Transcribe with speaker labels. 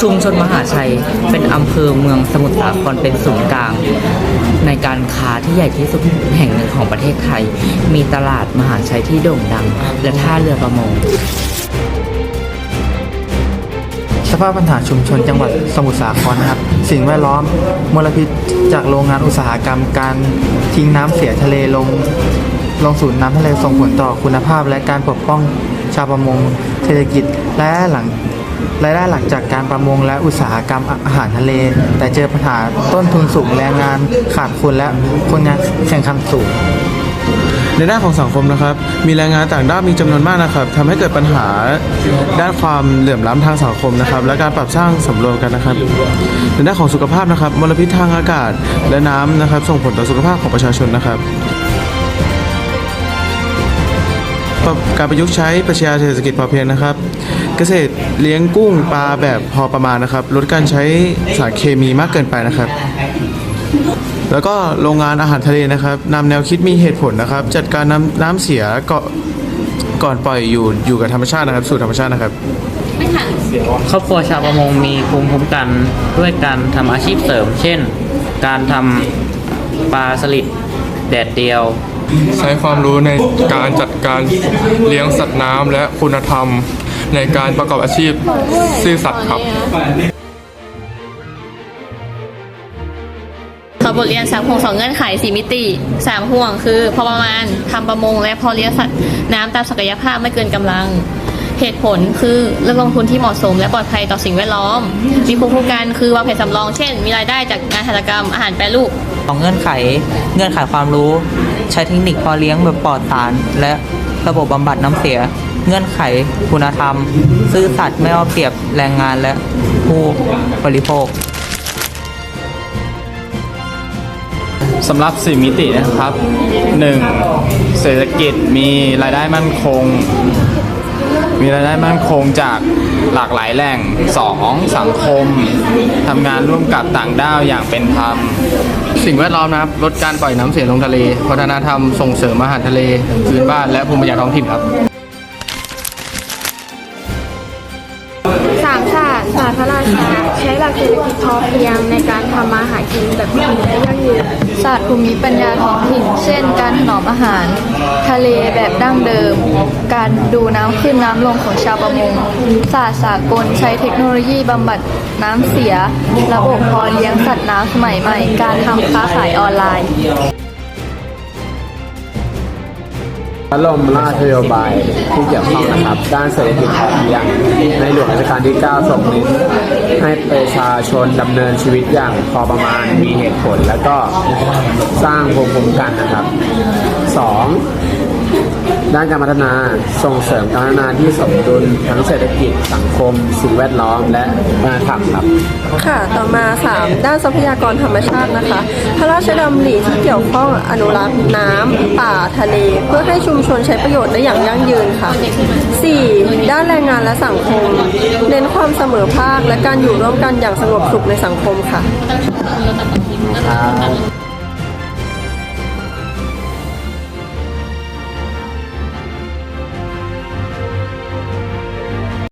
Speaker 1: ชุมชนมหาชัย เป็นอำเภอเมืองสมุทรสาครเป็นศูนย์กลาง ในการค้าที่ใหญ่ที่สุดแห่งหนึ่งของประเทศไทย มีตลาดมหาชัยที่โด่งดัง และท่าเรือประมง
Speaker 2: สภาพปัญหาชุมชนจังหวัดสมุทรสาครนะครับ สิ่งแวดล้อมมลพิษจากโรงงานอุตสาหกรรมการทิ้งน้ำเสียทะเลลงลงสู่น้ำทะเลส่งผลต่อคุณภาพ และการปกป้องชาวประมงเศรษฐกิจและหลัง รายได้หลักจากการประมงและอุตสาหกรรมอาหารทะเล แต่เจอปัญหาต้นทุนสูงแรงงานขาดคนและคนงานแข่งขันสูง
Speaker 3: ในด้านของสังคมนะครับ มีแรงงานต่างด้าวมีจำนวนมากนะครับทำให้เกิดปัญหาด้านความเหลื่อมล้ำทางสังคมนะครับ และการปรับสร้างสำรวมกันนะครับ ในด้านของสุขภาพนะครับมลพิษทางอากาศและน้ำนะครับ ส่งผลต่อสุขภาพของประชาชนนะครับ การประยุกต์ใช้ปรัชญาเศรษฐกิจพอเพียงนะครับ เกษตรเลี้ยงกุ้งปลาแบบพอประมาณนะครับ ลดการใช้สารเคมีมากเกินไปนะครับ แล้วก็โรงงานอาหารทะเลนะครับนำแนวคิดมีเหตุผลนะครับ จัดการน้ำน้ำเสียก่อนก่อนปล่อยอยู่อยู่กับธรรมชาตินะครับ สู่ธรรมชาตินะครับ
Speaker 1: ครอบครัวชาวประมงมีภูมิคุ้มกันด้วยการทำอาชีพเสริม เช่น การทำปลาสลิดแดดเดียว
Speaker 4: ใช้ความรู้ในการจัดการเลี้ยงสัตว์น้ำและคุณธรรม ในการประกอบอาชีพซื่อสัตย์ครับ
Speaker 5: เขาบทเรียนสามห่วงสองเงื่อนไขสี่มิติสามห่วงคือพอประมาณทำประมงและพอเลี้ยงสัตว์น้ำตามศักยภาพไม่เกินกำลัง เหตุผลคือเลือกลงทุนที่เหมาะสมและปลอดภัยต่อสิ่งแวดล้อม มีภูมิคุ้มกันคือวางแผนสำรองเช่น มีรายได้จากงานหัตถกรรมอาหารแปรรูป
Speaker 1: ของเงื่อนไข เงื่อนไขความรู้ ใช้เทคนิคพอเลี้ยงแบบปลอดสารและ ระบบบำบัดน้ำเสีย เงื่อนไข คุณธรรม ซื่อสัตย์ไม่เอาเปรียบแรงงานและผู้บริโภค
Speaker 6: สำหรับสี่มิตินะครับ 1. เศรษฐกิจมีรายได้มั่นคง มีรายได้มั่นคงจากหลากหลายแหล่ง 2. สังคมทำงานร่วมกับต่างด้าวอย่างเป็นธรรม
Speaker 4: สิ่งแวดล้อมนะครับลดการปล่อยน้ำเสียลงทะเลวัฒนธรรมส่งเสริมอาหารทะเลพื้นบ้านและภูมิปัญญาท้องถิ่นครับ
Speaker 7: สามศาสตร์ศาสตร์พระราชาใช้หลักเศรษฐกิจพอเพียงในการทำมาหากินแบบยั่งยืนและยั่งยืน
Speaker 8: ศาสตร์ภูมิปัญญาท้องถิ่น เช่นการถน อมอาหาร ทะเลแบบดั้งเดิม การดูน้ำขึ้นน้ำลงของชาวประมงศาสตร์สากลใช้เทคโนโลยีบำบัดน้ำเสีย ระบบพอเลี้ยงสัตว์น้ำสมัยใหม่ การทำค้าขายออนไลน์
Speaker 9: พระบรมราชนโยบายที่เกี่ยวข้องนะครับด้านเศรษฐกิจพอเพียงในหลวงรัชกาลที่ 9 ทรงเน้นให้ประชาชนดำเนินชีวิตอย่างพอประมาณมีเหตุผล แล้วก็สร้างภูมิคุ้มกันนะครับ 2. ด้านการพัฒนาส่งเสริมการพัฒนาที่สมดุลทั้งเศรษฐกิจสังคม สิ่งแวดล้อมและวัฒนธรรมครับ
Speaker 7: ค่ะ ต่อมา 3 ด้านทรัพยากรธรรมชาตินะคะ พระราชดำริที่เกี่ยวข้องอนุรักษ์น้ำป่าทะเล เพื่อให้ชุมชนใช้ประโยชน์ได้อย่างยั่งยืนค่ะ 4. ด้านแรงงานและสังคม เน้นความเสมอภาคและการอยู่ร่วมกันอย่างสงบสุขในสังคมค่ะ